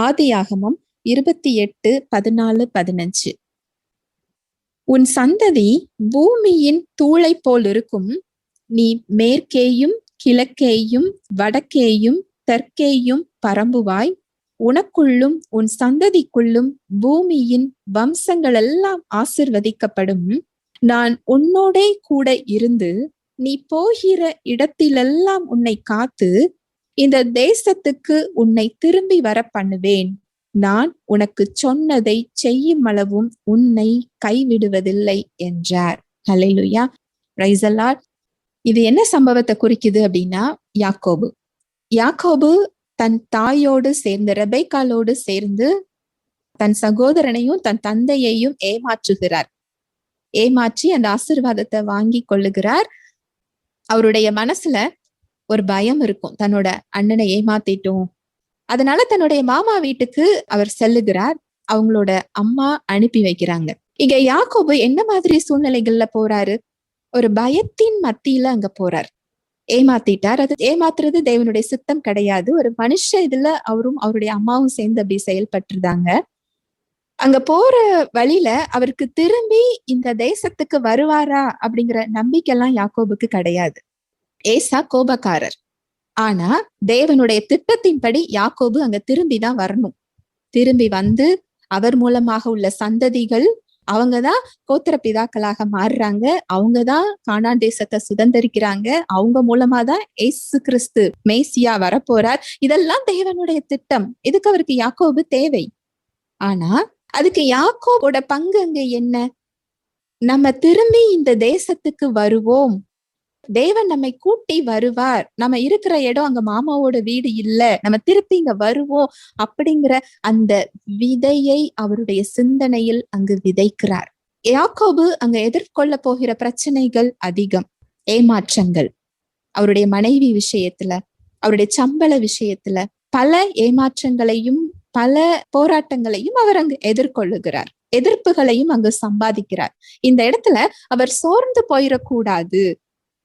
ஆதியாகமம் இருபத்தி எட்டு பதினாலு பதினஞ்சு. உன் சந்ததி பூமியின் தூளை போல் இருக்கும் நீ மேற்கேயும் கிழக்கேயும் வடக்கேயும் தெற்கேயும் பரம்புவாய். உனக்குள்ளும் உன் சந்ததிக்குள்ளும் பூமியின் வம்சங்கள் எல்லாம் ஆசிர்வதிக்கப்படும். நான் உன்னோடே கூட இருந்து நீ போகிற இடத்திலெல்லாம் உன்னை காத்து இந்த தேசத்துக்கு உன்னை திரும்பி வர பண்ணுவேன். நான் உனக்கு சொன்னதை செய்யும் அளவும் உன்னை கைவிடுவதில்லை என்றார். ஹலெலுயா ரைசலால் இது என்ன சம்பவத்தை குறிக்குது அப்படின்னா யாக்கோபு. யாக்கோபு தன் தாயோடு சேர்ந்து ரெபைக்காலோடு சேர்ந்து தன் சகோதரனையும் தன் தந்தையையும் ஏமாற்றுகிறார். ஏமாற்றி அந்த ஆசிர்வாதத்தை வாங்கி கொள்ளுகிறார். அவருடைய மனசுல ஒரு பயம் இருக்கும். தன்னோட அண்ணனை ஏமாத்திட்டோம். அதனால தன்னுடைய மாமா வீட்டுக்கு அவர் செல்லுகிறார். அவங்களோட அம்மா அனுப்பி வைக்கிறாங்க. இங்க யாக்கோபு என்ன மாதிரி சூழ்நிலைகள்ல போறாரு? ஒரு பயத்தின் மத்தியில அங்க போறார். ஏமாத்திட்டார். அது ஏமாத்துறது தேவனுடைய சித்தம் கிடையாது. ஒரு மனுஷ இதுல அவரும் அவருடைய அம்மாவும் சேர்ந்து அப்படி செயல்பட்டிருந்தாங்க. அங்க போற வழியில அவருக்கு திரும்பி இந்த தேசத்துக்கு வருவாரா அப்படிங்கிற நம்பிக்கை எல்லாம் யாக்கோபுக்கு கிடையாது. ஏசா கோபக்காரர். ஆனா தேவனுடைய திட்டத்தின்படி யாக்கோபு அங்க திரும்பி தான் வரணும். திரும்பி வந்து அவர் மூலமாக உள்ள சந்ததிகள் அவங்கதான் கோத்திர பிதாக்களாக மாறுறாங்க. அவங்கதான் காணான் தேசத்தை சுதந்திரிக்கிறாங்க. அவங்க மூலமா தான் ஏசு கிறிஸ்து மேசியா வரப்போறார். இதெல்லாம் தேவனுடைய திட்டம். இதுக்கு அவருக்கு யாக்கோபு தேவை. ஆனா அதுக்கு யாக்கோபோட பங்கு அங்க என்ன? நம்ம திரும்பி இந்த தேசத்துக்கு வருவோம். தேவன் நம்மை கூட்டி வருவார். நம்ம இருக்கிற இடம் அங்க மாமாவோட வீடு இல்ல. நம்ம திருப்பி இங்க வருவோம் அப்படிங்கிற அந்த விதையை அவருடைய சிந்தனையில் அங்கு விதைக்கிறார். யாக்கோபு அங்க எதிர்கொள்ள போகிற பிரச்சனைகள் அதிகம். ஏமாற்றங்கள். அவருடைய மனைவி விஷயத்துல அவருடைய சம்பள விஷயத்துல பல ஏமாற்றங்களையும் பல போராட்டங்களையும் அவர் அங்கு எதிர்கொள்ளுகிறார். எதிர்ப்புகளையும் அங்கு சம்பாதிக்கிறார். இந்த இடத்துல அவர் சோர்ந்து போயிடக்கூடாது.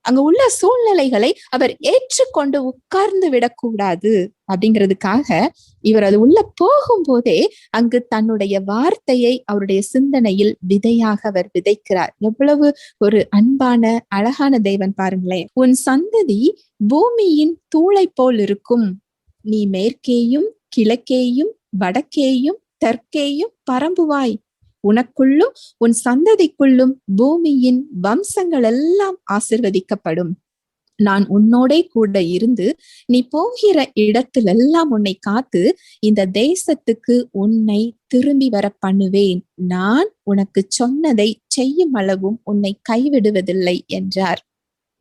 அங்க உள்ள சூழ்நிலைகளை அவர் ஏற்றுக்கொண்டு உட்கார்ந்து விடக்கூடாது அப்படிங்கிறதுக்காக இவர் அது உள்ள போகும்போதே அங்கு தன்னுடைய வார்த்தையை அவருடைய சிந்தனையில் விதையாக அவர் விதைக்கிறார். எவ்வளவு ஒரு அன்பான அழகான தெய்வன் பாருங்களேன். உன் சந்ததி பூமியின் தூளை போல் இருக்கும். நீ மேற்கேயும் கிழக்கேயும் வடக்கேயும் தெற்கேயும் பரம்புவாய். உனக்குள்ளும் உன் சந்ததிக்குள்ளும் பூமியின் வம்சங்கள் எல்லாம் ஆசிர்வதிக்கப்படும். நான் உன்னோடே கூட இருந்து நீ போகிற இடத்திலெல்லாம் உன்னை காத்து இந்த தேசத்துக்கு உன்னை திரும்பி வர பண்ணுவேன். நான் உனக்கு சொன்னதை செய்யும் அளவும் உன்னை கைவிடுவதில்லை என்றார்.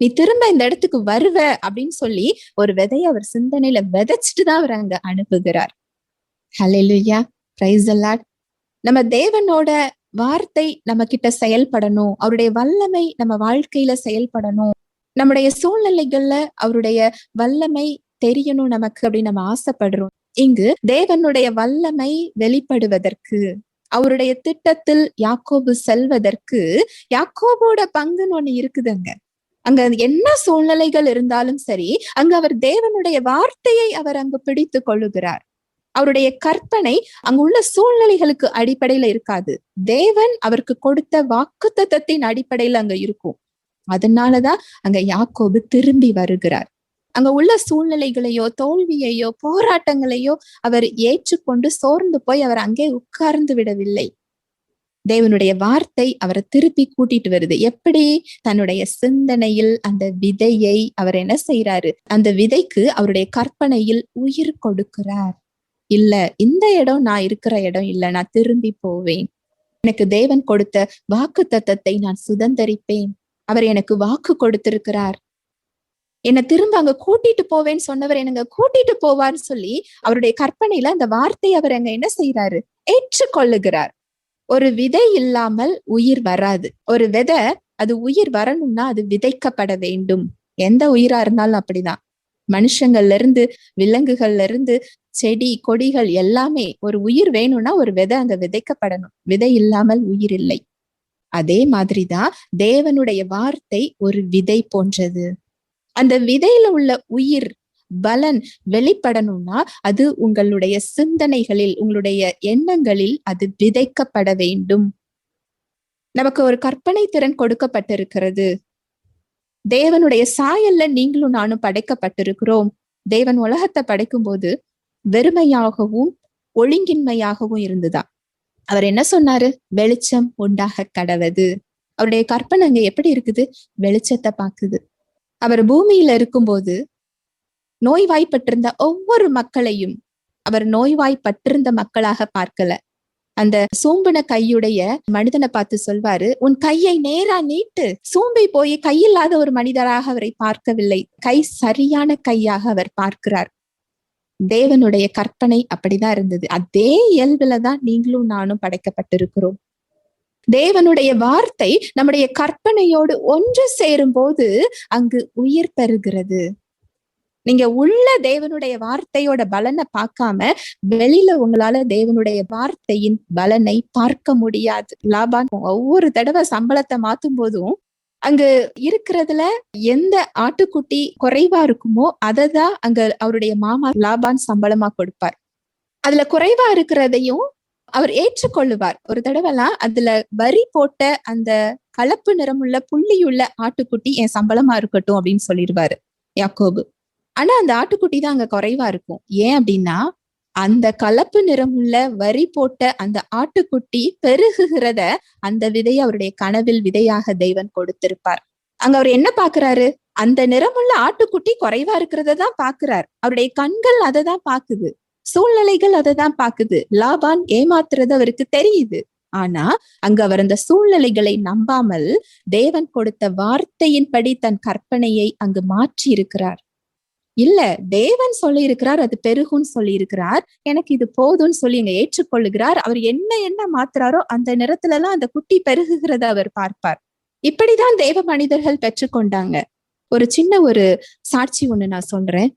நீ திரும்ப இந்த இடத்துக்கு வருவ அப்படின்னு சொல்லி ஒரு விதையை அவர் சிந்தனையில விதைச்சிட்டு தான் அவர் அங்க அனுப்புகிறார். ஹலெலுயா பிரைஸ் அல்லாட் நம்ம தேவனோட வார்த்தை நம்ம கிட்ட செயல்படணும். அவருடைய வல்லமை நம்ம வாழ்க்கையில செயல்படணும். நம்முடைய சூழ்நிலைகள்ல அவருடைய வல்லமை தெரியணும் நமக்கு அப்படின்னு நம்ம ஆசைப்படுறோம். இங்கு தேவனுடைய வல்லமை வெளிப்படுவதற்கு அவருடைய திட்டத்தில் யாக்கோபு செல்வதற்கு யாக்கோபோட பங்குன்னு ஒண்ணு இருக்குதுங்க. அங்க என்ன சூழ்நிலைகள் இருந்தாலும் சரி அங்க அவர் தேவனுடைய வார்த்தையை அவர் அங்கு பிடித்து கொள்ளுகிறார். அவருடைய கற்பனை அங்குள்ள சூழ்நிலைகளுக்கு அடிப்படையில இருக்காது. தேவன் அவருக்கு கொடுத்த வாக்கு தத்தத்தின் அடிப்படையில அங்க இருக்கும். அதனாலதான் அங்க யாக்கோபு திரும்பி வருகிறார். அங்க உள்ள சூழ்நிலைகளையோ தோல்வியையோ போராட்டங்களையோ அவர் ஏற்றுக்கொண்டு சோர்ந்து போய் அவர் அங்கே உட்கார்ந்து விடவில்லை. தேவனுடைய வார்த்தை அவரை திருப்பி கூட்டிட்டு வருது. எப்படி? தன்னுடைய சிந்தனையில் அந்த விதையை அவர் என்ன செய்யறாரு அந்த விதைக்கு அவருடைய கற்பனையில் உயிர் கொடுக்கிறார். இல்ல இந்த இடம் நான் இருக்கிற இடம் இல்ல நான் திரும்பி போவேன். எனக்கு தேவன் கொடுத்த வாக்கு தத்தத்தை நான் சுதந்திரிப்பேன். அவர் எனக்கு வாக்கு கொடுத்திருக்கிறார். என்னை திரும்ப அங்க கூட்டிட்டு போவேன்னு சொன்னவர் எனக்கு கூட்டிட்டு போவார்னு சொல்லி அவருடைய கற்பனையில அந்த வார்த்தை அவர் அங்க என்ன செய்யறாரு ஏற்றுக்கொள்ளுகிறார். ஒரு விதை இல்லாமல் உயிர் வராது. ஒரு விதை அது உயிர் வரணும்னா அது விதைக்கப்பட வேண்டும். எந்த உயிரா இருந்தாலும் அப்படிதான். மனுஷங்கள்ல இருந்து விலங்குகள்ல இருந்து செடி கொடிகள் எல்லாமே ஒரு உயிர் வேணும்னா ஒரு விதை அங்க விதைக்கப்படணும். விதை இல்லாமல் உயிர் இல்லை. அதே மாதிரிதான் தேவனுடைய வார்த்தை ஒரு விதை போன்றது. அந்த விதையில உள்ள உயிர் பலன் வெளிப்படணும்னா அது உங்களுடைய சிந்தனைகளில் உங்களுடைய எண்ணங்களில் அது விதைக்கப்பட வேண்டும். நமக்கு ஒரு கற்பனை திறன் கொடுக்கப்பட்டிருக்கிறது. தேவனுடைய சாயல்ல நீங்களும் நானும் படைக்கப்பட்டிருக்கிறோம். தேவன் உலகத்தை படைக்கும் போது வெறுமையாகவும் ஒழுங்கின்மையாகவும் இருந்ததா? அவர் என்ன சொன்னாரு? வெளிச்சம் உண்டாக கடவது. அவருடைய கற்பனை அங்க எப்படி இருக்குது? வெளிச்சத்தை பாக்குது அவர் பூமியில இருக்கும்போது நோய்வாய்ப்பட்டிருந்த ஒவ்வொரு மக்களையும் அவர் நோய்வாய்ப்பட்டிருந்த மக்களாக பார்க்கல. அந்த சோம்புன கையுடைய மனிதனை பார்த்து சொல்வாரு உன் கையை நேரா நீட்டு. சோம்பை போய் கையில்லாத ஒரு மனிதராக அவரை பார்க்கவில்லை. கை சரியான கையாக அவர் பார்க்கிறார். தேவனுடைய கற்பனை அப்படிதான் இருந்தது. அதே இயல்புல தான் நீங்களும் நானும் படைக்கப்பட்டிருக்கிறோம். தேவனுடைய வார்த்தை நம்முடைய கற்பனையோடு ஒன்று சேரும் போது அங்கு உயிர் பெறுகிறது. நீங்க உள்ள தேவனுடைய வார்த்தையோட பலனை பார்க்காம வெளியில உங்களால தேவனுடைய வார்த்தையின் பலனை பார்க்க முடியாது. லாபான் ஒவ்வொரு தடவை சம்பளத்தை மாத்தும் போதும் அங்கு இருக்கிறதுல எந்த ஆட்டுக்குட்டி குறைவா இருக்குமோ அதை தான் அங்க அவருடைய மாமா லாபான் சம்பளமா கொடுப்பார். அதுல குறைவா இருக்கிறதையும் அவர் ஏற்றுக்கொள்ளுவார். ஒரு தடவைலாம் அதுல வரி போட்ட அந்த கலப்பு நிறமுள்ள புள்ளியுள்ள ஆட்டுக்குட்டி என் சம்பளமா இருக்கட்டும் அப்படின்னு சொல்லிடுவாரு யாக்கோபு. ஆனா அந்த ஆட்டுக்குட்டி தான் அங்க குறைவா இருக்கும். ஏன் அப்படின்னா அந்த கலப்பு நிறமுள்ள வரி போட்ட அந்த ஆட்டுக்குட்டி பெருகுகிறத அந்த விதையை அவருடைய கனவில் விதையாக தெய்வன் கொடுத்திருப்பார். அங்க அவர் என்ன பாக்குறாரு? அந்த நிறமுள்ள ஆட்டுக்குட்டி குறைவா இருக்கிறத தான் பாக்குறார். அவருடைய கண்கள் அதை தான் பாக்குது. சூழ்நிலைகள் அதை தான் பாக்குது. லாபான் ஏமாத்துறது அவருக்கு தெரியுது. ஆனா அங்க அவர் அந்த சூழ்நிலைகளை நம்பாமல் தேவன் கொடுத்த வார்த்தையின்படி தன் கற்பனையை அங்கு மாற்றி இருக்கிறார் இல்ல தேவன் சொல்லி இருக்கிறார் அது பெருகுன்னு சொல்லி இருக்கிறார் எனக்கு இது போதும்னு சொல்லி இங்க ஏற்றுக்கொள்ளுகிறார். அவர் என்ன என்ன மாத்துறாரோ அந்த நிறத்துல எல்லாம் அந்த குட்டி பெருகுகிறத அவர் பார்ப்பார். இப்படிதான் தேவ மனிதர்கள் பெற்றுக்கொண்டாங்க. ஒரு சின்ன ஒரு சாட்சி ஒண்ணு நான் சொல்றேன்.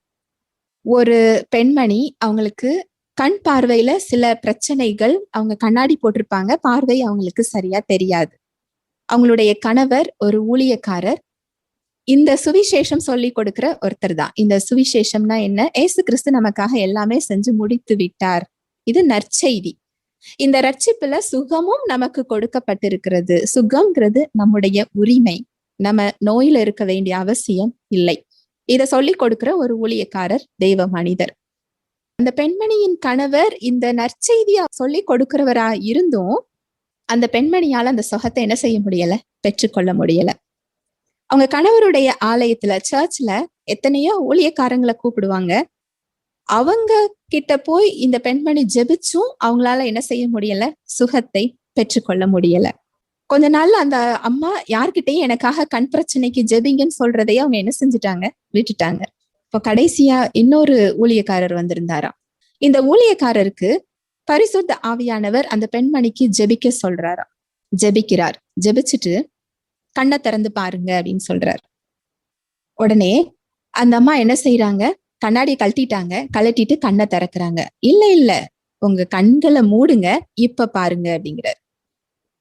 ஒரு பெண்மணி அவங்களுக்கு கண் பார்வையில சில பிரச்சனைகள் அவங்க கண்ணாடி போட்டிருப்பாங்க. பார்வை அவங்களுக்கு சரியா தெரியாது. அவங்களுடைய கணவர் ஒரு ஊழியக்காரர். இந்த சுவிசேஷம் சொல்லி கொடுக்கிற ஒருத்தர் தான். இந்த சுவிசேஷம்னா என்ன? ஏசு கிறிஸ்து நமக்காக எல்லாமே செஞ்சு முடித்து விட்டார். இது நற்செய்தி. இந்த ரட்சிப்புல சுகமும் நமக்கு கொடுக்கப்பட்டிருக்கிறது. சுகம்ங்கிறது நம்முடைய உரிமை. நம்ம நோயில இருக்க வேண்டிய அவசியம் இல்லை. இத சொல்லி கொடுக்கிற ஒரு ஊழியக்காரர் தெய்வ மனிதர் அந்த பெண்மணியின் கணவர் இந்த நற்செய்தியா சொல்லி கொடுக்கிறவரா இருந்தும் அந்த பெண்மணியால அந்த சுகத்தை என்ன செய்ய முடியல? பெற்றுக்கொள்ள முடியல. அவங்க கணவருடைய ஆலயத்துல சர்ச்ல எத்தனையோ ஊழியக்காரங்களை கூப்பிடுவாங்க. அவங்க கிட்ட போய் இந்த பெண்மணி ஜெபிச்சும் அவங்களால என்ன செய்ய முடியல? சுகத்தை பெற்றுக்கொள்ள முடியல. கொஞ்ச நாள்ல அந்த அம்மா யார்கிட்டயும் எனக்காக கண் பிரச்சனைக்கு ஜெபிங்கன்னு சொல்றதையே அவங்க என்ன செஞ்சுட்டாங்க? விட்டுட்டாங்க. இப்போ கடைசியா இன்னொரு ஊழியக்காரர் வந்திருந்தாராம். இந்த ஊழியக்காரருக்கு பரிசுத்த ஆவியானவர் அந்த பெண்மணிக்கு ஜெபிக்க சொல்றாராம். ஜெபிக்கிறார். ஜெபிச்சுட்டு கண்ணை திறந்து பாருங்க அப்படின்னு சொல்றாரு. உடனே அந்த அம்மா என்ன செய்யறாங்க கண்ணாடியை கழட்டிட்டாங்க. கழட்டிட்டு கண்ணை திறக்கிறாங்க. இல்ல இல்ல. உங்க கண்களை மூடுங்க. இப்ப பாருங்க அப்படிங்கிறார்.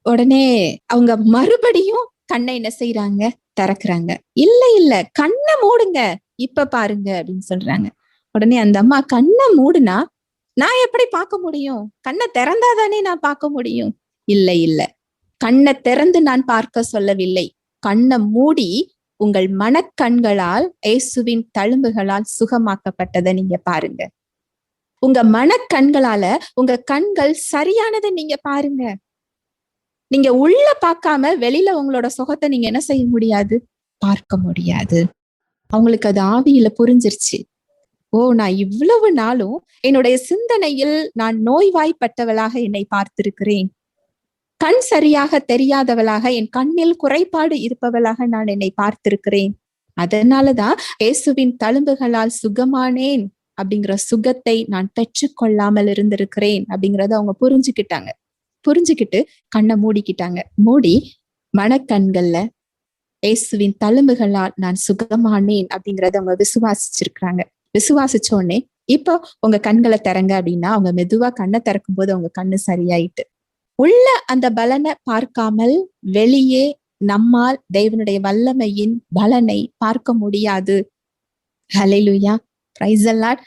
உடனே அவங்க மறுபடியும் கண்ணை என்ன செய்யறாங்க திறக்கிறாங்க. இல்ல இல்ல. கண்ணை மூடுங்க. இப்ப பாருங்க அப்படின்னு சொல்றாங்க. உடனே அந்த அம்மா கண்ணை மூடுனா நான் எப்படி பார்க்க முடியும்? கண்ணை திறந்தாதானே நான் பார்க்க முடியும்? இல்ல இல்ல. கண்ணை திறந்து நான் பார்க்க சொல்லவில்லை. கண்ணை மூடி உங்கள் மனக்கண்களால் இயேசுவின் தழும்புகளால் சுகமாக்கப்பட்டதை நீங்க பாருங்க. உங்க மனக்கண்களால உங்க கண்கள் சரியானதை நீங்க பாருங்க. நீங்க உள்ள பார்க்காம வெளியில உங்களோட சுகத்தை நீங்க என்ன செய்ய முடியாது? பார்க்க முடியாது. அவங்களுக்கு அது ஆவியில புரிஞ்சிருச்சு. ஓ நான் இவ்வளவு நாளும் என்னுடைய சிந்தனையில் நான் நோய்வாய்ப்பட்டவளாக என்னை பார்த்திருக்கிறேன். கண் சரியாக தெரியாதவளாக என் கண்ணில் குறைபாடு இருப்பவளாக நான் என்னை பார்த்திருக்கிறேன். அதனாலதான் இயேசுவின் தழும்புகளால் சுகமானேன் அப்படிங்கிற சுகத்தை நான் பெற்று கொள்ளாமல் இருந்திருக்கிறேன் அப்படிங்கறத அவங்க புரிஞ்சுக்கிட்டாங்க. புரிஞ்சுக்கிட்டு கண்ணை மூடிக்கிட்டாங்க. மூடி மனக்கண்கள்ல இயேசுவின் தழும்புகளால் நான் சுகமானேன் அப்படிங்கறத அவங்க விசுவாசிச்சிருக்கிறாங்க. விசுவாசிச்ச உடனே இப்போ உங்க கண்களை திறங்க அப்படின்னா அவங்க மெதுவா கண்ணை திறக்கும் போது அவங்க கண்ணு சரியாயிட்டு உள்ள அந்த பலனை பார்க்காமல் வெளியே நம்மால் தேவனுடைய வல்லமையின் பலனை பார்க்க முடியாது. Hallelujah price allot